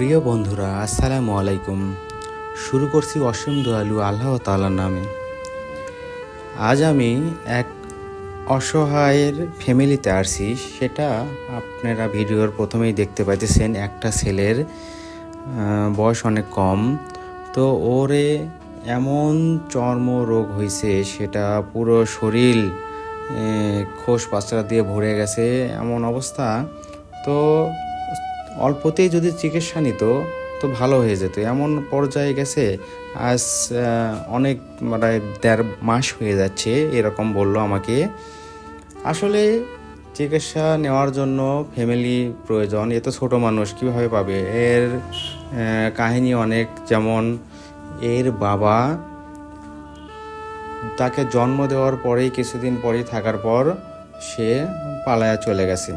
প্রিয় বন্ধুরা, আসসালামু আলাইকুম। শুরু করছি অসীম দয়ালু আল্লাহ তাআলার নামে। আজ আমি এক অসহায়ের ফ্যামিলিতে আসছি। সেটা আপনারা ভিডিওর প্রথমেই দেখতে পাইতেছেন, একটা ছেলের বয়স অনেক কম। তো ওরে এমন চর্ম রোগ হয়েছে সেটা পুরো শরীর খোস পাচড়া দিয়ে ভরে গেছে, এমন অবস্থা। তো অল্পতেই যদি চিকিৎসা নিত, তো ভালো হয়ে যেত। এমন পর্যায়ে গেছে, আজ অনেক মানে দেড় মাস হয়ে যাচ্ছে, এরকম বলল আমাকে। আসলে চিকিৎসা নেওয়ার জন্য ফ্যামিলি প্রয়োজন, এ তো ছোটো মানুষ, কীভাবে পাবে? এর কাহিনী অনেক, যেমন এর বাবা তাকে জন্ম দেওয়ার পরেই, কিছুদিন পরেই থাকার পর সে পালায়া চলে গেছে।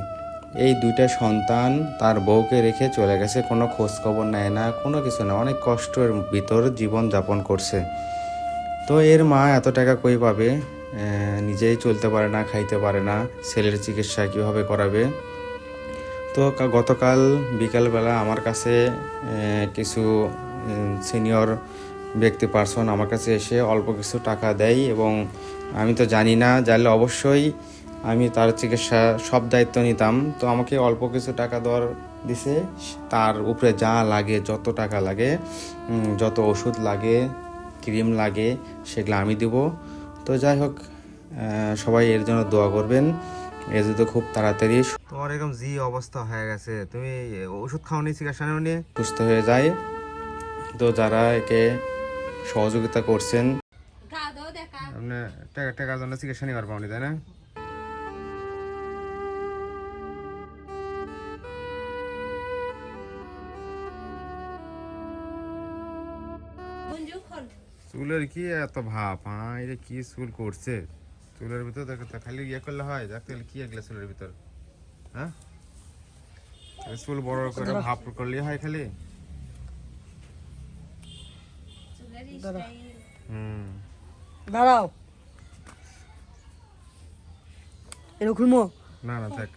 এই দুইটা সন্তান তার বউকে রেখে চলে গেছে, কোনো খোঁজ খবর নেয় না, কোনো কিছু না। অনেক কষ্টের ভিতর জীবন যাপন করছে। তো এর মা এত টাকা কই পাবে? নিজেই চলতে পারে না, খাইতে পারে না, ছেলের চিকিৎসা কীভাবে করাবে? তো গতকাল বিকালবেলা আমার কাছে কিছু সিনিয়র ব্যক্তি, পার্সন আমার কাছে এসে অল্প কিছু টাকা দেয় এবং আমি তো জানি না, জানলে অবশ্যই আমি তার চিকিৎসা সব দায়িত্ব নিতাম। তো আমাকে অল্প কিছু টাকা দেওয়ার দিছে। তার উপরে যা লাগে যত টাকা লাগে যত ওষুধ লাগে ক্রিম লাগে সেগুলো আমি দিব। তো যাই হোক সবাই এর জন্য দোয়া করবেন। এ যদি খুব তাড়াতাড়ি তোমার এরকম জি অবস্থা হয়ে গেছে। তুমি ওষুধ খাওনি চিকিৎসা নেওনি? সুস্থ হয়ে যায়। তো যারা একে সহযোগিতা করছেন আপনি টাকা টাকার জন্য চিকিৎসা নিবার পাওনি তাই না? চুলের কি এত ভাব হ্যাঁ এটা কি চুল করছে? চুলের ভিতর দেখো তো খালি ইয়ে করলে হয় দেখতে গেলে কি এগুলো চুলের ভিতর? হ্যাঁ? চুল বড় করে ভাব করলে হয় খালি। হুম। দাঁড়াও। এটা খুলবো না না থাক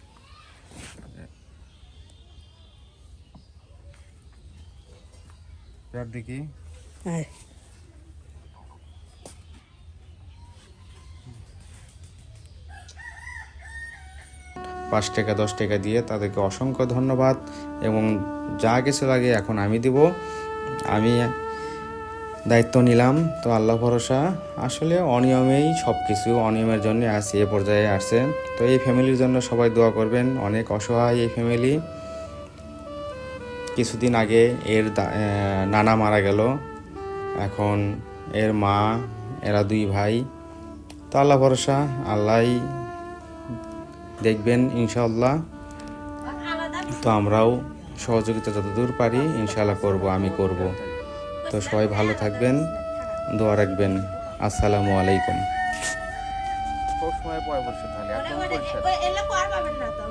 চার দেখি। হ্যাঁ। পাঁচ টাকা, দশ টাকা দিয়ে তাদেরকে অসংখ্য ধন্যবাদ এবং যা কিছু লাগে এখন আমি দিব। আমি দায়িত্ব নিলাম, তো আল্লাহ ভরসা। আসলে অনিয়মেই সব কিছু অনিয়মের জন্য আসি এ পর্যায়ে আসছে। তো এই ফ্যামিলির জন্য সবাই দোয়া করবেন, অনেক অসহায় এই ফ্যামিলি। কিছুদিন আগে এর নানা মারা গেল। এখন এর মা এরা দুই ভাই। তো আল্লাহ ভরসা আল্লাহ দেখবেন ইনশাল্লাহ তো আমরাও সহযোগিতা যতদূর পারি ইনশাল্লাহ করব আমি করব। তো সবাই ভালো থাকবেন দোয়া রাখবেন। আসসালামু আলাইকুম।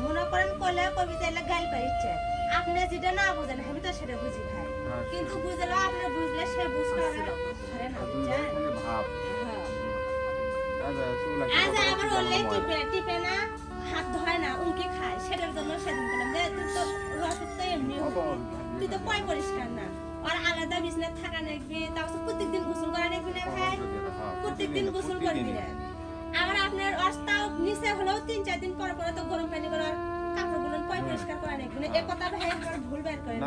মনে আপনি যেটা না বুঝেন আমি তো সেটা বুঝি ভাই কিন্তু বুঝলে আপনি বুঝলে সে বুঝতে পারে না। বুঝছেন ভাব। হ্যাঁ। আজ আবার ওলে টিপে টিপে না হাত ধয় না উনকি খায়। সেটার জন্য সেদিন বললাম যে তুই তো রসুক তো এমনি তুই তো পয় পরিষ্কার না। আর আলাদা বিছনা থাকা নাকবি তারপর প্রত্যেকদিন গোসল করা নাকবি না ভাই? প্রত্যেকদিন গোসল করবি না। আবার আপনার অস্তাও নিচে হলেও তিন চার দিন পর পরে তো গরম পানি করার কাপড়গুলো পয় পরিষ্কার করা নাকবি না। এ কথা ভাই একবার ভুল বের করেন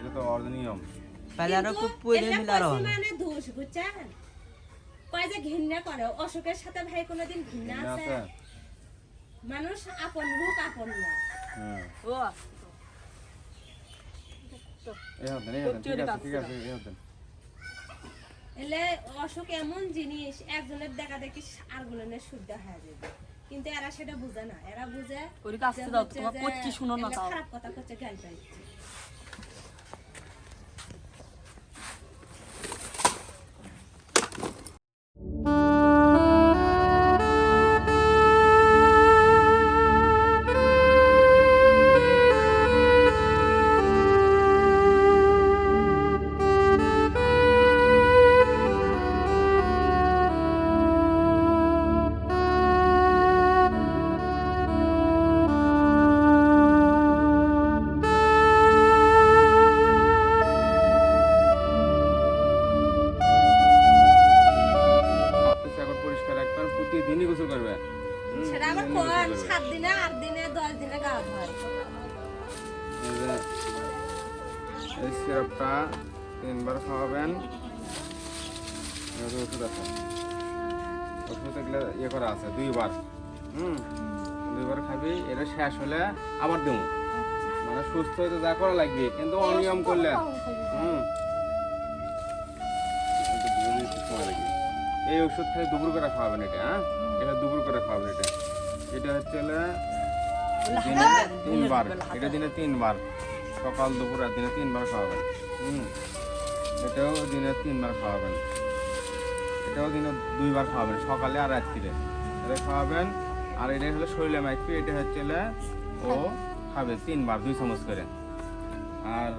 তো এটা তো অর্ধনিয়ম পালারও খুব পয়লে মিলার হয় পশ্চিমানে দোষ বুঝছেন? কয় যে ঘৃণা করে অসুখের সাথে ভাই কোনোদিন ঘৃণা আছে? মানুষ আপন রূপ আপন না। ও। হাতেন এলে অসুখ এমন জিনিস একজনের দেখা দেখি আর গুলনের শুদ্ধ হয়ে যাবে। কিন্তু এরা সেটা বুঝে না। এরা বুঝে খারাপ কথা করছে গাল পাইছে। সিরাপটা তিনবার খাওয়াবেন। ওষুধ আছে ওষুধ এগুলো ইয়ে করা আছে দুইবার। হুম দুইবার খাবি এটা শেষ হলে আবার দেবো। মানে সুস্থ হইতে যা করা লাগবে কিন্তু অনিয়ম করলে। হুম। এই ওষুধ খালি দুপুর করে খাওয়াবেন এটা হ্যাঁ? এটা দুপুর করে খাওয়াবেন এটা। এটা হচ্ছে তিনবার এটা দিনে তিনবার। সকাল, দুপুর দিনে তিনবার খাওয়াবেন। হুম, এটাও দিনে তিনবার খাওয়াবেন। এটাও দিনে দুইবার খাওয়াবেন, সকালে আর রাত্রিরে। এটা খাওয়াবেন, আর এটা হলো শরীরে মাইকপি এটা হচ্ছে ও খাবে তিনবার, দুই চামচ করে। আর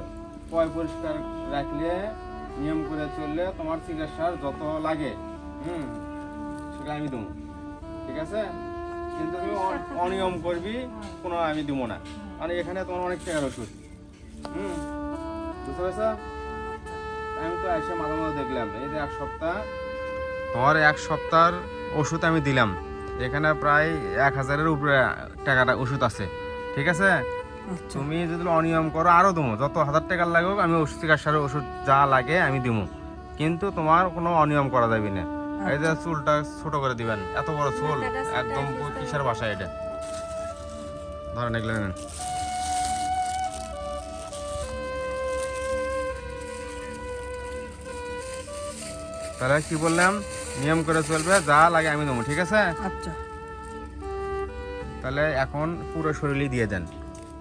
পয় পরিষ্কার রাখলে, নিয়ম করে চললে তোমার চিকিৎসার যত লাগে, হুম, সেটা আমি দেবো। ঠিক আছে? কিন্তু তুমি অনিয়ম করবি, কোনো আমি দেবো না। মানে এখানে তোমার অনেক টাকার ওষুধ। হুম। বুঝতে পেরেছ? আমি তো এসে মাঝে মাঝে দেখলাম এই যে এক সপ্তাহ তোমার এক সপ্তাহের ওষুধ আমি দিলাম। এখানে প্রায় এক হাজারের উপরে টাকাটা ওষুধ আছে ঠিক আছে? আচ্ছা। তুমি যদি অনিয়ম করো আরও দেবো। যত হাজার টাকার লাগুক আমি ওষুধ চিকিৎসার ওষুধ যা লাগে আমি দিব। কিন্তু তোমার কোনো অনিয়ম করা যাবে না। এই যে চুলটা ছোট করে দিবেন এত বড় চুল একদম কিসের বাসা এটা? ধরেন এগুলো নেন। তাহলে কি বললাম? নিয়ম করে চলবে যা লাগে আমি দেবো ঠিক আছে? আচ্ছা। তাহলে এখন পুরো শরীরই দিয়ে দেন।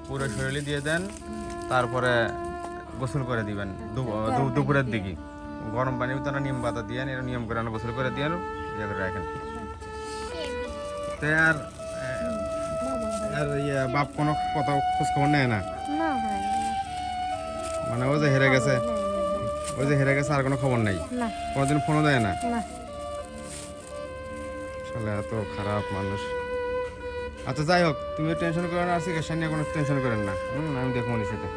পুরো শরীরই দিয়ে দেন তারপরে গোসল করে দিবেন দুপুরের দিকে। গরম পানির ভিতরে নিম পাতা দিয়ে এর নিয়ম করে আনো, গোসল করে দিয়ে ইয়ে করে রাখেন। তে আর আর ইয়ে বাপ কোনো কথা খোঁজখবর নেয় না? না মানে ও যে হেরে গেছে। ওই যে হেরে গেছে আর কোনো খবর নাই? কোনোদিন ফোনও দেয় না? আসলে এত খারাপ মানুষ। আচ্ছা যাই হোক তুমি টেনশন করেন আর চিকিৎসা নিয়ে কোনো টেনশন করেন না। হুম আমি দেখব নি সেটা